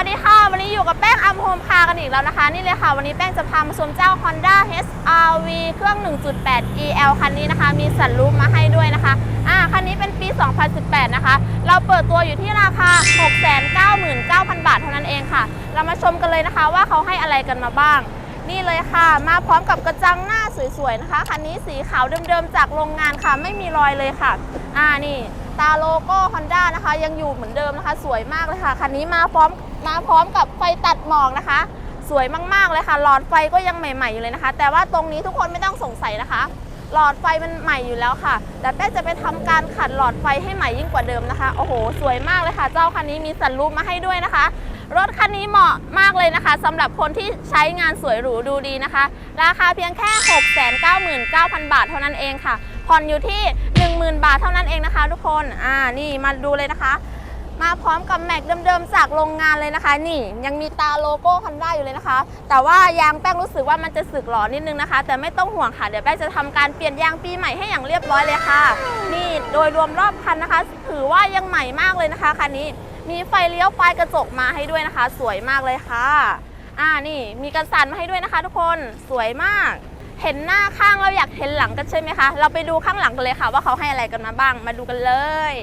วัสดีค่ะ วันนี้อยู่กับแป้งอัมโฮมคากันอีกแล้วนะคะ นี่เลยค่ะ วันนี้แป้งจะพามาชมเจ้า Honda HRV เครื่อง 1.8 EL คันนี้นะคะ มีสันลูปมาให้ด้วยนะคะ อ่า คันนี้เป็นปี 2018 นะคะ เราเปิดตัวอยู่ที่ราคา 699,000 บาทเท่านั้นเองค่ะ เรามาชมกันเลยนะคะว่าเขาให้อะไรกันมาบ้าง นี่เลยค่ะ มาพร้อมกับกระจังหน้าสวยๆนะคะ คันนี้สีขาวเดิมๆจากโรงงานค่ะ ไม่มีรอยเลยค่ะ อ่า นี่ตาโลโก้ Honda นะคะ ยังอยู่เหมือนเดิมนะคะ สวยมากเลยค่ะ คันนี้มาพร้อม มาพร้อมกับไฟตัดหมอกนะคะ สวยมากๆเลยค่ะ หลอดไฟก็ยังใหม่ๆอยู่เลยนะคะ แต่ว่าตรงนี้ทุกคนไม่ต้องสงสัยนะคะ หลอดไฟมันใหม่อยู่แล้วค่ะ แต่แป้จะไปทำการขัดหลอดไฟให้ใหม่ยิ่งกว่าเดิมนะคะ โอ้โห สวยมากเลยค่ะ เจ้าคันนี้มีสันรูปมาให้ด้วยนะคะ รถคันนี้เหมาะมากเลยนะคะสำหรับคนที่ใช้งานสวยหรูดูดีนะคะ ราคาเพียงแค่ 699,000 บาทเท่านั้นเองค่ะผ่อนอยู่ที่ 10,000 บาทเท่านั้นเองนะคะ ทุกคน อ่า นี่มาดูเลยนะคะ มาพร้อมกับแม็กเดิมๆจากโรงงานเลยนะคะ นี่ยังมีตาโลโก้คันด้าอยู่เลยนะคะ แต่ว่ายางแป้งรู้สึกว่ามันจะสึกหรอนิดนึงนะคะ แต่ไม่ต้องห่วงค่ะ เดี๋ยวแป้งจะทำการเปลี่ยนยางปีใหม่ให้อย่างเรียบร้อยเลยค่ะ นี่โดยรวมรอบคันนะคะ ถือว่ายังใหม่มากเลยนะคะคันนี้ มีไฟเลี้ยวปลายกระจกมาให้ด้วยนะคะ สวยมากเลยค่ะอ่านี่มีกันสั่นมาให้ด้วยนะคะ ทุกคนสวยมาก เห็นหน้าข้างเราอยากเห็นหลังกันใช่ไหมคะ เราไปดูข้างหลังกันเลยค่ะ ว่าเขาให้อะไรกันมาบ้าง มาดูกันเลย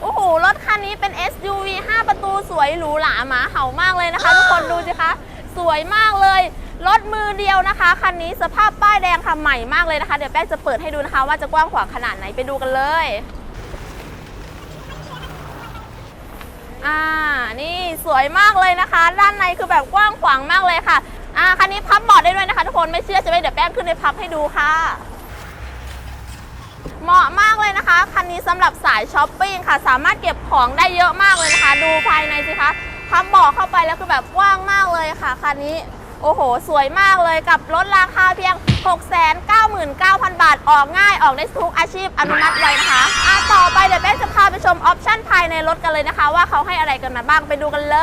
โอ้โห รถคันนี้เป็น SUV 5 ประตูสวยหรูหราหมาเห่ามากเลยนะคะ ทุกคนดูสิคะ สวยมากเลย รถมือเดียวนะคะ คันนี้สภาพป้ายแดงค่ะใหม่มากเลยนะคะ เดี๋ยวแป้งจะเปิดให้ดูนะคะ ว่าจะกว้างขวางขนาดไหนไปดูกันเลย อ่า นี่สวยมากเลยนะคะ ด้านในคือแบบกว้างขวางมากเลยค่ะ อ่า คันนี้พับเบาะได้ด้วยนะคะ ทุกคน ไม่เชื่อจะไปเดี๋ยวแป้งขึ้นในพับให้ดูค่ะ เหมาะมากเลยนะ คะคันนี้สำหรับสายช้อปปิ้งค่ะ สามารถเก็บของได้เยอะมากเลยนะคะ ดูภายในสิคะพับเบาะเข้าไปแล้วคือแบบกว้างมากเลยค่ะคันนี้โอ้โห สวยมากเลยกับรถราคาเพียง 699,000 บาท ออกง่ายออกได้ทุกอาชีพอนุมัติไว้นะคะอะต่อไปเดี๋ยวแป้งจะพาไปชมออปชั่นภายในรถกันเลยนะคะ ว่าเขาให้อะไรกันมาบ้างไปดูกันเล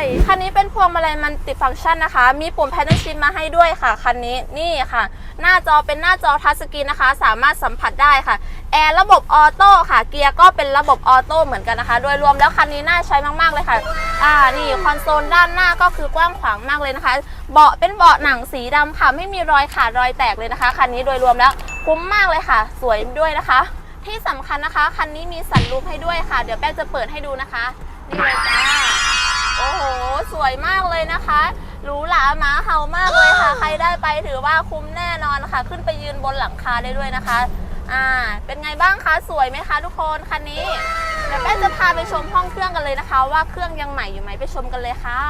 ย คันนี้เป็น วงมาลัยมันติดฟังก์ชันนะคะ มีปุ่มแพทเทิร์นชิพมาให้ด้วยค่ะ คันนี้นี่ค่ะ หน้าจอเป็นหน้าจอทัชสกรีนนะคะ สามารถสัมผัสได้ค่ะแอร์ระบบออโต้ค่ะ เกียร์ก็เป็นระบบออโต้เหมือนกันนะคะ โดยรวมแล้วคันนี้น่าใช้มากๆเลยค่ะ อ่า นี่คอนโซลด้านหน้าก็คือกว้างขวางมากเลยนะคะ เบาะเป็นเบาะหนังสีดำค่ะ ไม่มีรอยขาดรอยแตกเลยนะคะคันนี้โดยรวมแล้วคุ้มมากเลยค่ะ สวยด้วยนะคะ ที่สำคัญนะคะคันนี้มีสันลูปให้ด้วยค่ะ เดี๋ยวแป้งจะเปิดให้ดูนะคะ นี่เลยจ้า อ้โห สวยมากเลยนะคะหรูหราหมาเห่ามากเลยค่ะ ใครได้ไปถือว่าคุ้มแน่นอนค่ะ ขึ้นไปยืนบนหลังคาได้ด้วยนะคะ อ่า เป็นไงบ้างคะ สวยไหมคะ ทุกคนคันนี้ เดี๋ยวแป้งจะพาไปชมห้องเครื่องกันเลยนะคะ ว่าเครื่องยังใหม่อยู่ไหมไปชมกันเลยค่ะ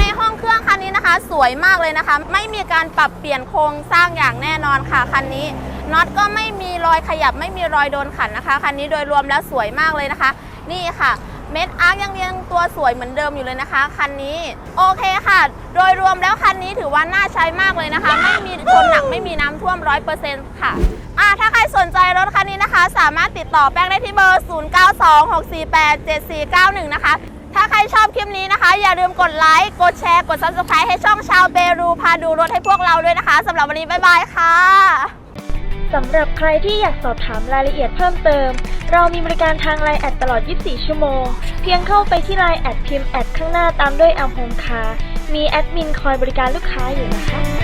ในห้องเครื่องคันนี้นะคะ สวยมากเลยนะคะ ไม่มีการปรับเปลี่ยนโครงสร้างอย่างแน่นอนค่ะคันนี้น็อตก็ไม่มีรอยขยับไม่มีรอยโดนขันนะคะคันนี้โดยรวมแล้วสวยมากเลยนะคะ นี่ค่ะ เม็ดอาร์คยังยังตัวสวยเหมือนเดิมอยู่เลยนะคะ คันนี้ โอเคค่ะ โดยรวมแล้วคันนี้ถือว่าน่าใช้มากเลยนะคะ ไม่มีชนหนักไม่มีน้ำท่วมร้อยเปอร์เซ็นต์ค่ะอ่าถ้าใครสนใจรถคันนี้นะคะ สามารถติดต่อแป้งได้ที่เบอร์ 0926487491 นะคะ ถ้าใครชอบคลิปนี้นะคะ อย่าลืมกดไลค์ กดแชร์ กด subscribe ให้ช่องชาวเปรูพาดูรถให้พวกเราด้วยนะคะสำหรับวันนี้บ๊ายบายค่ะ สำหรับใครที่อยากสอบถามรายละเอียดเพิ่มเติม เรามีบริการทางไลน์แอดตลอด 24 ชั่วโมง เพียงเข้าไปที่ไลน์แอดพิมพ์แอดข้างหน้าตามด้วยแอลโฮมคามีแอดมินคอยบริการลูกค้าอยู่นะคะ